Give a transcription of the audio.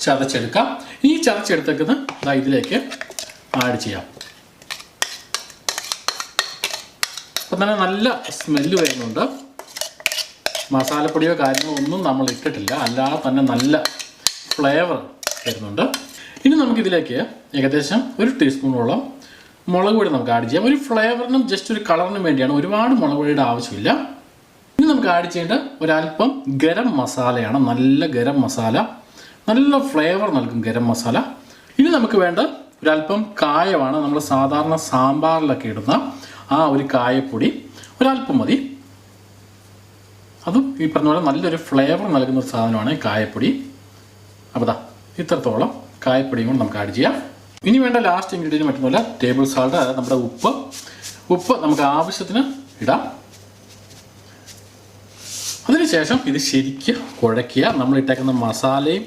ചതച്ചെടുക്കാം. ഈ ചതച്ചെടുത്തേക്കുന്ന ഇതിലേക്ക് ആഡ് ചെയ്യാം. അപ്പം തന്നെ നല്ല സ്മെല്ല് വരുന്നുണ്ട്. മസാലപ്പൊടിയോ കാര്യങ്ങളോ ഒന്നും നമ്മൾ ഇട്ടിട്ടില്ല. അല്ലാതെ തന്നെ നല്ല ഫ്ലേവർ വരുന്നുണ്ട്. ഇനി നമുക്കിതിലേക്ക് ഏകദേശം ഒരു ടീസ്പൂണോളം മുളക് പൊടി നമുക്ക് ആഡ് ചെയ്യാം. ഒരു ഫ്ലേവറിനും ജസ്റ്റ് ഒരു കളറിനും വേണ്ടിയാണ് ഒരുപാട് മുളക് പൊടിയുടെ ആവശ്യമില്ല. ഇനി നമുക്ക് ആഡ് ചെയ്യേണ്ട ഒരല്പം ഗരം മസാലയാണ്. നല്ല ഗരം മസാല. നല്ല ഫ്ലേവർ നൽകും ഗരം മസാല. ഇനി നമുക്ക് വേണ്ട ഒരല്പം കായമാണ് നമ്മൾ സാധാരണ സാമ്പാറിലൊക്കെ ഇടുന്ന ആ ഒരു കായപ്പൊടി ഒരല്പം മതി. അതും ഈ പറഞ്ഞ പോലെ നല്ലൊരു ഫ്ലേവർ നൽകുന്ന ഒരു സാധനമാണ് കായപ്പൊടി. അപ്പോൾ ദാ ഇത്രത്തോളം കായപ്പൊടിയും കൂടെ നമുക്ക് ആഡ് ചെയ്യാം. ഇനി വേണ്ട ലാസ്റ്റ് ഇൻഗ്രീഡിയന്റ് മറ്റൊന്നുമല്ല ടേബിൾ സാൾട്ട് അതായത് നമ്മുടെ ഉപ്പ്. ഉപ്പ് നമുക്ക് ആവശ്യത്തിന് ഇടാം. അതിനുശേഷം ഇത് ശരിക്കും കുഴയ്ക്കുക. നമ്മൾ ഇട്ടേക്കുന്ന മസാലയും